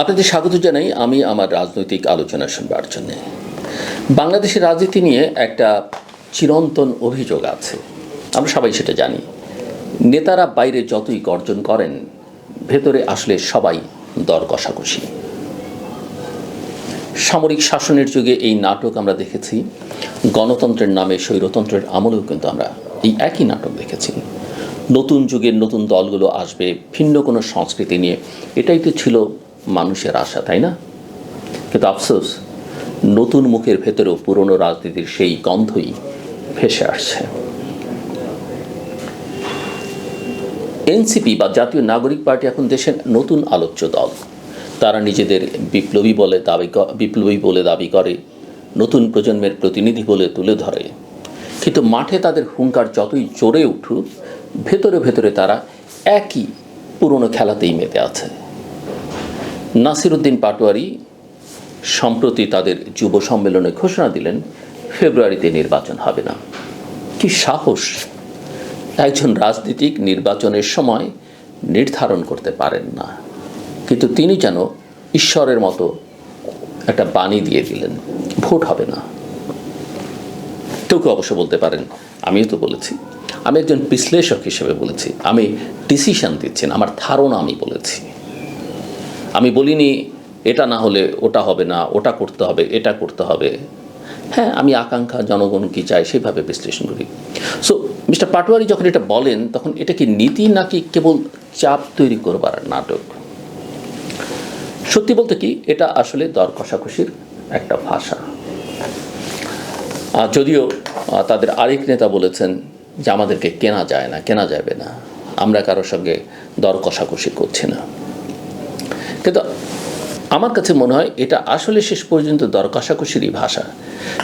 আপনাদের স্বাগত জানাই আমি আমার রাজনৈতিক আলোচনা শুনবার জন্যে। বাংলাদেশের রাজনীতি নিয়ে একটা চিরন্তন অভিযোগ আছে। আমরা সবাই সেটা জানি। নেতারা বাইরে যতই গর্জন করেন, ভেতরে আসলে সবাই দর কষাকষি। সামরিক শাসনের যুগে এই নাটক আমরা দেখেছি। গণতন্ত্রের নামে স্বৈরতন্ত্রের আমলেও কিন্তু আমরা এই একই নাটক দেখেছি। নতুন যুগের নতুন দলগুলো আসবে, ভিন্ন কোনো সংস্কৃতি নিয়ে। এটাই তো ছিল মানুষের আশা, তাই না? কিন্তু আফসোস, নতুন মুখের ভেতরেও পুরনো রাজনীতির সেই গন্ধই ভেসে আসছে। এনসিপি বা জাতীয় নাগরিক পার্টি এখন দেশের নতুন আলোচ্য দল। তারা নিজেদের বিপ্লবী বলে দাবি বিপ্লবী বলে দাবি করে, নতুন প্রজন্মের প্রতিনিধি বলে তুলে ধরে। কিন্তু মাঠে তাদের হুঙ্কার যতই জোরে উঠুক, ভেতরে ভেতরে তারা একই পুরনো খেলাতেই মেতে আছে। নাসিরুদ্দিন পাটোয়ারি সম্প্রতি তাদের যুব সম্মেলনে ঘোষণা দিলেন, ফেব্রুয়ারিতে নির্বাচন হবে না। কি সাহস! একজন রাজনীতিক নির্বাচনের সময় নির্ধারণ করতে পারেন না। কিন্তু তিনি যেন ঈশ্বরের মতো একটা বাণী দিয়ে দিলেন, ভোট হবে না। কেউ কেউ অবশ্য বলতে পারেন, আমিও তো বলেছি। আমি একজন বিশ্লেষক হিসেবে বলেছি, আমি ডিসিশন দিচ্ছি না, আমার ধারণা আমি বলেছি। আমি বলিনি, এটা না হলে ওটা হবে না, ওটা করতে হবে, এটা করতে হবে। হ্যাঁ আমি আকাঙ্ক্ষা জনগণ কি চায় সেভাবে বিশ্লেষণ করি। সো মিস্টার পাটোয়ারি যখন এটা বলেন, তখন এটা কি নীতি নাকি কেবল চাপ তৈরি করবার নাটক? সত্যি বলতে কি, এটা আসলে দর কষাকষির একটা ভাষা। যদিও তাদের আরেক নেতা বলেছেন যে, আমাদেরকে কেনা যায় না, কেনা যাবে না। আমরা কারোর সঙ্গে দর কষাকষি করছি না। কিন্তু আমার কাছে মনে হয় এটা আসলে শেষ পর্যন্ত দর কষাকষিরই ভাষা।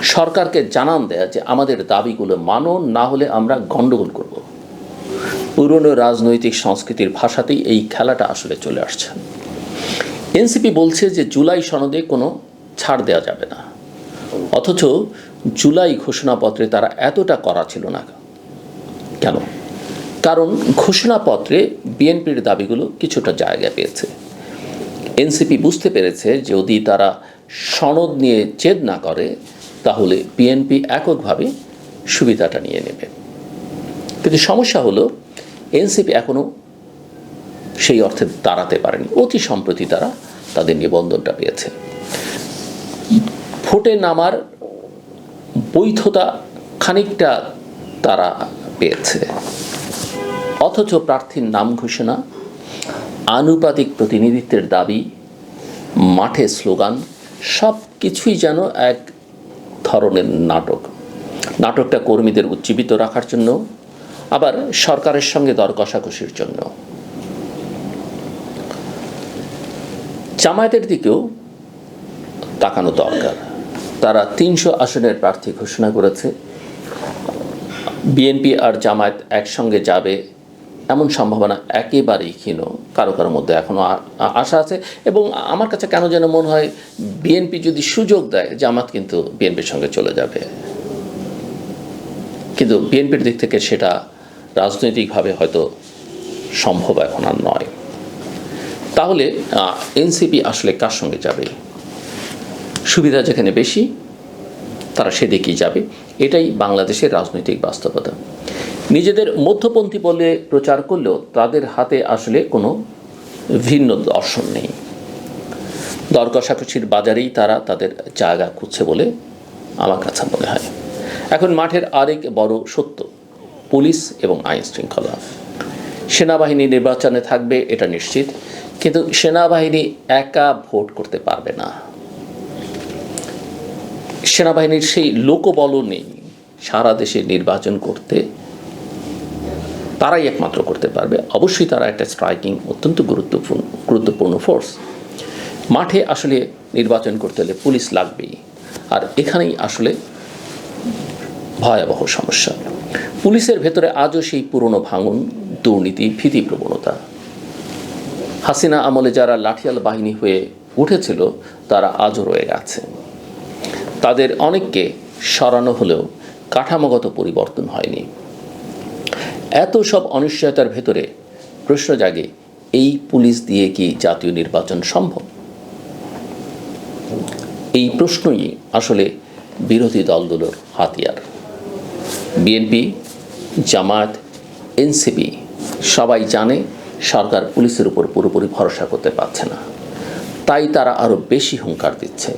সরকারকে জানান দেয়া যে আমাদের দাবিগুলো মানো, না হলে আমরা গণ্ডগোল করব। পুরনো রাজনৈতিক সংস্কৃতির ভাষাতেই এই খেলাটা আসলে চলে আসছে। এনসিপি বলছে যে জুলাই সনদে কোনো ছাড় দেওয়া যাবে না। অথচ জুলাই ঘোষণাপত্রে তারা এতটা করা ছিল না। কেন? কারণ ঘোষণাপত্রে বিএনপির দাবিগুলো কিছুটা জায়গা পেয়েছে। এনসিপি বুঝতে পেরেছে যদি তারা সনদ নিয়ে চেদ না করে, তাহলে বিএনপি এককভাবে সুবিধাটা নিয়ে নেবে। কিন্তু সমস্যা হলো, এনসিপি এখনও সেই অর্থে দাঁড়াতে পারেনি। অতি সম্প্রতি তারা তাদের নিবন্ধনটা পেয়েছে। ভোটে নামার বৈধতা খানিকটা তারা পেয়েছে। অথচ প্রার্থীর নাম ঘোষণা আনুপাতিক প্রতিনিধিত্বের দাবি, মাঠে স্লোগান সব কিছুই যেন এক ধরনের নাটক। নাটকটা কর্মীদের উজ্জীবিত রাখার জন্য, আবার সরকারের সঙ্গে দর কষাকষির জন্য। জামায়াতের দিকেও তাকানো দরকার। তারা তিনশো আসনের প্রার্থী ঘোষণা করেছে। বিএনপি আর জামায়াত একসঙ্গে যাবে এমন সম্ভাবনা একেবারেই ক্ষীণ কারও কারোর মধ্যে এখনও আশা আছে। এবং আমার কাছে কেন যেন মনে হয় বিএনপি যদি সুযোগ দেয়, জামাত কিন্তু বিএনপির সঙ্গে চলে যাবে। কিন্তু বিএনপির দিক থেকে সেটা রাজনৈতিকভাবে হয়তো সম্ভব এখন আর নয়। তাহলে এনসিপি আসলে কার সঙ্গে যাবে? সুবিধা যেখানে বেশি তারা সেদিকেই যাবে। এটাই বাংলাদেশের রাজনৈতিক বাস্তবতা। নিজেদের মধ্যপন্থী বলে প্রচার করলেও তাদের হাতে আসলে কোনো ভিন্ন দর্শন নেই। দর কষাকষির বাজারেই তারা তাদের জায়গা খুঁজছে বলে আমার কাছে মনে হয়। এখন মাঠের আরেক বড় সত্য, পুলিশ এবং আইন শৃঙ্খলা। সেনাবাহিনী নির্বাচনে থাকবে, এটা নিশ্চিত। কিন্তু সেনাবাহিনী একা ভোট করতে পারবে না। সেনাবাহিনীর সেই লোকবলও নেই। সারা দেশে নির্বাচন করতে তারাই একমাত্র করতে পারবে। অবশ্যই তারা একটা স্ট্রাইকিং অত্যন্ত গুরুত্বপূর্ণ গুরুত্বপূর্ণ ফোর্স মাঠে আসলে নির্বাচন করতে হলে পুলিশ লাগবেই। আর এখানেই আসলে ভয়াবহ সমস্যা। পুলিশের ভেতরে আজও সেই পুরনো ভাঙন, দুর্নীতি ভীতি প্রবণতা হাসিনা আমলে যারা লাঠিয়াল বাহিনী হয়ে উঠেছিল, তারা আজও রয়ে গেছে তাদের অনেককে সরানো হলেও কাঠামোগত পরিবর্তন হয়নি। এত সব অনিশ্চয়তার ভেতরে প্রশ্ন জাগে, এই পুলিশ দিয়ে কি জাতীয় নির্বাচন সম্ভব? এই প্রশ্নই আসলে বিরোধী দলগুলোর হাতিয়ার। বিএনপি, জামায়াত, এনসিপি সবাই জানে সরকার পুলিশের উপর পুরোপুরি ভরসা করতে পারছে না। তাই তারা আরও বেশি হুঙ্কার দিচ্ছে।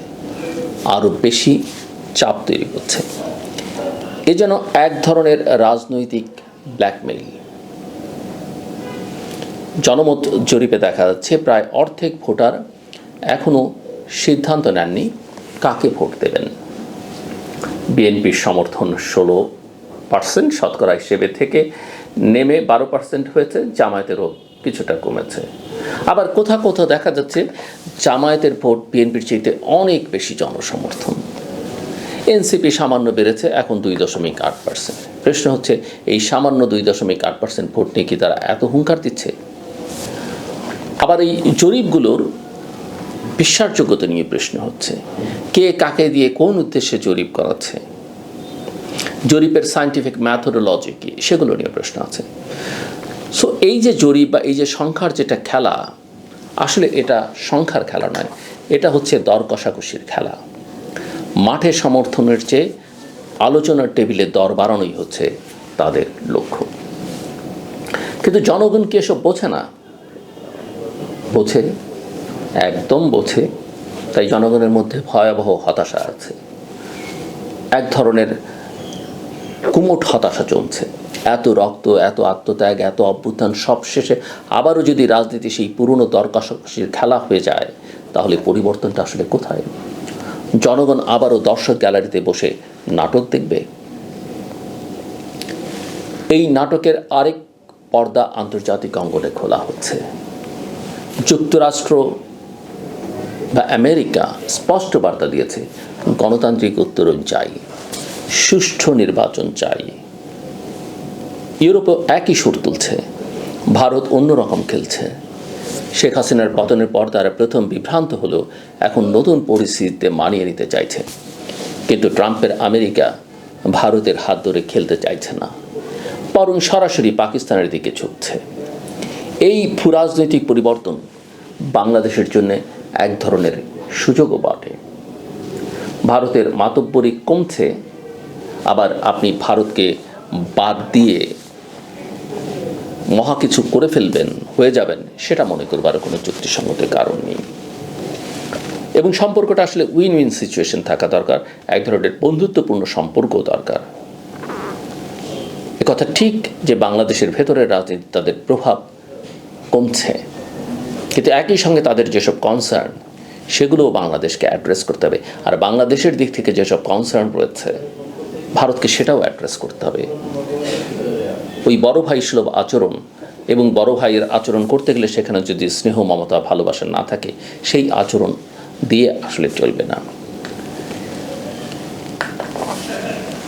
আরও বেশি চাপ তৈরি করছে। এ যেন এক ধরনের রাজনৈতিক ব্ল্যাকমেইল জনমত জরিপে দেখা যাচ্ছে প্রায় অর্ধেক ভোটার এখনও সিদ্ধান্ত নেননি কাকে ভোট দেবেন। বিএনপির সমর্থন ষোলো পার্সেন্ট, শতকরা হিসেবে থেকে নেমে বারো পার্সেন্ট হয়েছে, জামায়াতেরও কিছুটা কমেছে। আবার কোথাও কোথাও দেখা যাচ্ছে জামায়াতের ভোট বিএনপির চাইতে অনেক বেশি জনসমর্থন। এনসিপি সামান্য বেড়েছে, এখন দুই দশমিক আট পার্সেন্ট। প্রশ্ন হচ্ছে, এই সামান্য দুই দশমিক আট পার্সেন্ট ভোট নিয়ে কি তারা এত হুঙ্কার দিচ্ছে? আবার এই জরিপগুলোর বিশ্বাসযোগ্যতা নিয়ে প্রশ্ন হচ্ছে, কে কাকে দিয়ে কোন উদ্দেশ্যে জরিপ করাচ্ছে? জরিপের সায়েন্টিফিক ম্যাথোডোলজি কি? সেগুলো নিয়ে প্রশ্ন আছে। সো এই যে জরিপ বা এই যে সংখ্যার যেটা খেলা, আসলে এটা সংখ্যার খেলা নয়, এটা হচ্ছে দর কষাকষির খেলা। মাঠে সমর্থনের চেয়ে আলোচনার টেবিলে দর বাড়ানোই হচ্ছে তাদের লক্ষ্য। কিন্তু জনগণ কি এসব বোঝে না? বোঝে, একদম বোঝে, তাই জনগণের মধ্যে ভয়াবহ হতাশা আছে। এক ধরনের কুমোট হতাশা চলছে। এত রক্ত, এত আত্মত্যাগ, এত অভ্যুত্থান সব শেষে আবারও যদি রাজনীতি সেই পুরনো দরকাশির খেলা হয়ে যায়, তাহলে পরিবর্তনটা আসলে কোথায়? জনগণ আবারও দর্শক গ্যালারিতে বসে নাটক দেখবে। এই নাটকের আরেক পর্দা আন্তর্জাতিক অঙ্গনে খোলা হচ্ছে। যুক্তরাষ্ট্র বা আমেরিকা স্পষ্ট বার্তা দিয়েছে, গণতান্ত্রিক উত্তরণ চাই, সুষ্ঠু নির্বাচন চাই। ইউরোপও একই সুর তুলছে। ভারত অন্যরকম খেলছে। শেখ হাসিনার পতনের পর তারা প্রথম বিভ্রান্ত হলেও এখন নতুন পরিস্থিতিতে মানিয়ে নিতে চাইছে। কিন্তু ট্রাম্পের আমেরিকা ভারতের হাত ধরে খেলতে চাইছে না। বরং সরাসরি পাকিস্তানের দিকে ঝুঁকছে এই ভূরাজনৈতিক পরিবর্তন বাংলাদেশের জন্য এক ধরনের সুযোগও বটে। ভারতের মাতব্বরী কমছে। আবার আপনি ভারতকে বাদ দিয়ে মহা কিছু করে ফেলবেন, হয়ে যাবেন, সেটা মনে করবার কোনো যুক্তিসঙ্গত কারণ নেই। এবং সম্পর্কটা আসলে উইন উইন সিচুয়েশন থাকা দরকার, এক ধরনের বন্ধুত্বপূর্ণ সম্পর্ক দরকার। কথা ঠিক যে বাংলাদেশের ভেতরের রাজনীতি তাদের প্রভাব কমছে। কিন্তু একই সঙ্গে তাদের যেসব কনসার্ন সেগুলোও বাংলাদেশকে অ্যাড্রেস করতে হবে। আর বাংলাদেশের দিক থেকে যেসব কনসার্ন রয়েছে, ভারতকে সেটাও অ্যাড্রেস করতে হবে। ওই বড় ভাই সুলভ আচরণ এবং বড় ভাইয়ের আচরণ করতে গেলে সেখানে যদি স্নেহ, মমতা, ভালোবাসা না থাকে, সেই আচরণ দিয়ে আসলে চলবে না।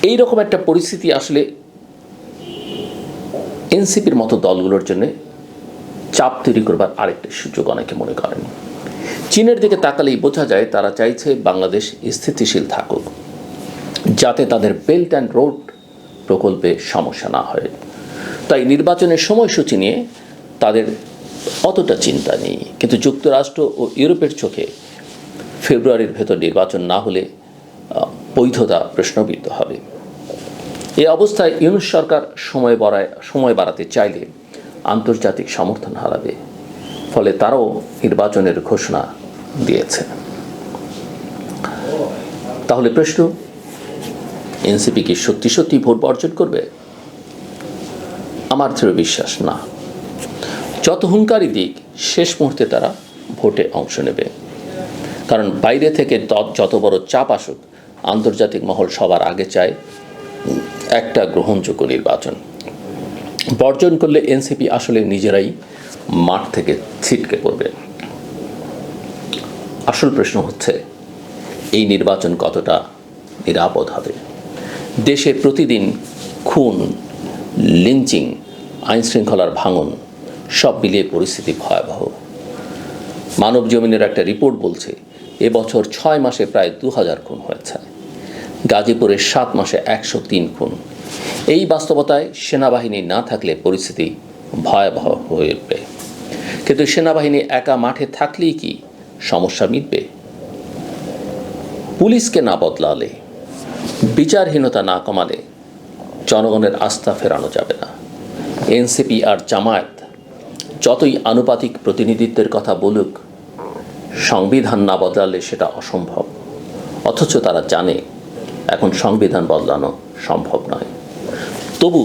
এই রকম একটা পরিস্থিতি আসলে এনসিপির মতো দলগুলোর জন্য চাপ তৈরি করবার আরেকটা সুযোগ অনেকে মনে করেন। চীনের দিকে তাকালেই বোঝা যায় তারা চাইছে বাংলাদেশ স্থিতিশীল থাকুক, যাতে তাদের বেল্ট অ্যান্ড রোড প্রকল্পে সমস্যা না হয়। তাই নির্বাচনের সময়সূচি নিয়ে তাদের অতটা চিন্তা নেই। কিন্তু যুক্তরাষ্ট্র ও ইউরোপের চোখে ফেব্রুয়ারির ভেতর নির্বাচন না হলে বৈধতা প্রশ্নবিদ্ধ হবে। এই অবস্থায় ইউনুস সরকার সময় বাড়ায়, সময় বাড়াতে চাইলে আন্তর্জাতিক সমর্থন হারাবে। ফলে তারাও নির্বাচনের ঘোষণা দিয়েছে। তাহলে প্রশ্ন, এনসিপি কি সত্যি সত্যি ভোট বর্জন করবে? আমার দৃঢ় বিশ্বাস, না। যত হুঙ্কারি দিক, শেষ মুহূর্তে তারা ভোটে অংশ নেবে। কারণ বাইরে থেকে যত বড় চাপ আসুক, আন্তর্জাতিক মহল সবার আগে চায় একটা গ্রহণযোগ্য নির্বাচন। বর্জন করলে এনসিপি আসলে নিজেরাই মাঠ থেকে ছিটকে পড়বে। আসল প্রশ্ন হচ্ছে, এই নির্বাচন কতটা নিরাপদ হবে? দেশে প্রতিদিন খুন লিঞ্চিং আইন শৃঙ্খলার ভাঙন, সব মিলিয়ে পরিস্থিতি ভয়াবহ। মানব জমিনের একটা রিপোর্ট বলছে এবছর ছয় মাসে প্রায় দু হাজার খুন হয়েছে। গাজীপুরের সাত মাসে একশো তিন খুন। এই বাস্তবতায় সেনাবাহিনী না থাকলে পরিস্থিতি ভয়াবহ হয়ে উঠবে। কিন্তু সেনাবাহিনী একা মাঠে থাকলেই কি সমস্যা মিটবে? পুলিশকে না বদলালে, বিচারহীনতা না কমালে জনগণের আস্থা ফেরানো যাবে না। এনসিপি আর জামায়াত যতই আনুপাতিক প্রতিনিধিত্বের কথা বলুক, সংবিধান না বদলালে সেটা অসম্ভব। অথচ তারা জানে, এখন সংবিধান বদলানো সম্ভব নয়। তবু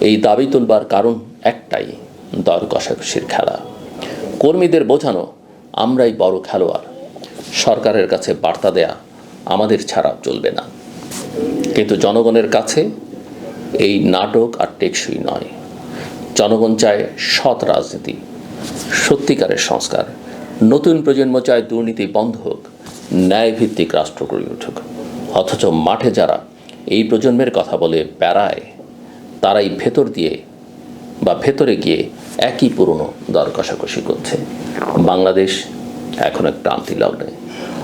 এই দাবি তুলবার কারণ একটাই দর কষাকষির খেলা। কর্মীদের বোঝানো, আমরাই বড় খেলোয়াড়। সরকারের কাছে বার্তা দেয়া আমাদের ছাড়া চলবে না। কিন্তু জনগণের কাছে এই নাটক আর টেকসই নয়। জনগণ চায় সৎ রাজনীতি, সত্যিকারের সংস্কার। নতুন প্রজন্ম চায় দুর্নীতি বন্ধ হোক, ন্যায়ভিত্তিক রাষ্ট্র গড়ে উঠুক। অথচ মাঠে যারা এই প্রজন্মের কথা বলে বেড়ায়, তারাই ভেতর দিয়ে বা ভেতরে গিয়ে একই পুরনো দর কষাকষি করছে। বাংলাদেশ এখন এক ক্রান্তি লগ্নে।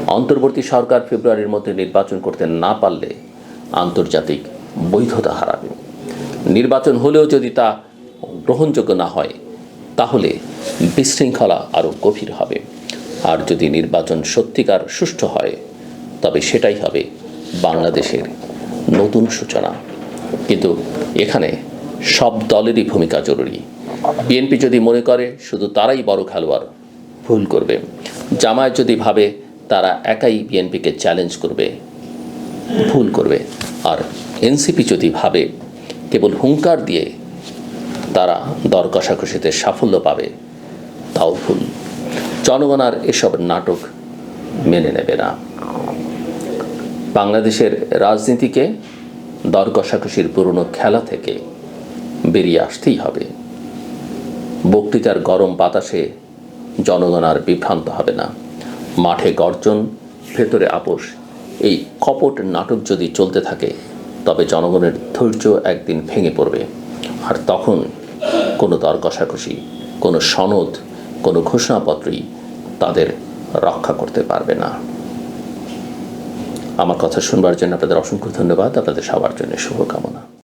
অন্তর্বর্তী সরকার ফেব্রুয়ারির মধ্যে নির্বাচন করতে না পারলে আন্তর্জাতিক বৈধতা হারাবে। নির্বাচন হলেও যদি তা গ্রহণযোগ্য না হয়, তাহলে বিশৃঙ্খলা আরও গভীর হবে। আর যদি নির্বাচন সত্যিকার সুষ্ঠু হয়, তবে সেটাই হবে বাংলাদেশের নতুন সূচনা। কিন্তু এখানে সব দলেরই ভূমিকা জরুরি। বিএনপি যদি মনে করে, শুধু তারাই বড় খেলোয়াড়, ভুল করবে। জামায়াত যদি ভাবে, তারা একাই বিএনপিকে চ্যালেঞ্জ করবে, ভুল করবে। আর এনসিপি যদি ভাবে, কেবল হুঙ্কার দিয়ে তারা দর কষাকষিতে সাফল্য পাবে, তাও ভুল। জনগণ আর এসব নাটক মেনে নেবে না। বাংলাদেশের রাজনীতিকে দর কষাকষির পুরনো খেলা থেকে বেরিয়ে আসতেই হবে। বক্তৃতার গরম বাতাসে জনগণ আর বিভ্রান্ত হবে না। মাঠে গর্জন, ভেতরে আপোষ এই কপট নাটক যদি চলতে থাকে, তবে জনগণের ধৈর্য একদিন ভেঙে পড়বে। আর তখন কোনো দর কষাকষি, কোনো সনদ, কোনো ঘোষণাপত্রই তাদের রক্ষা করতে পারবে না। আমার কথা শুনবার জন্য আপনাদের অসংখ্য ধন্যবাদ। আপনাদের সবার জন্য শুভকামনা।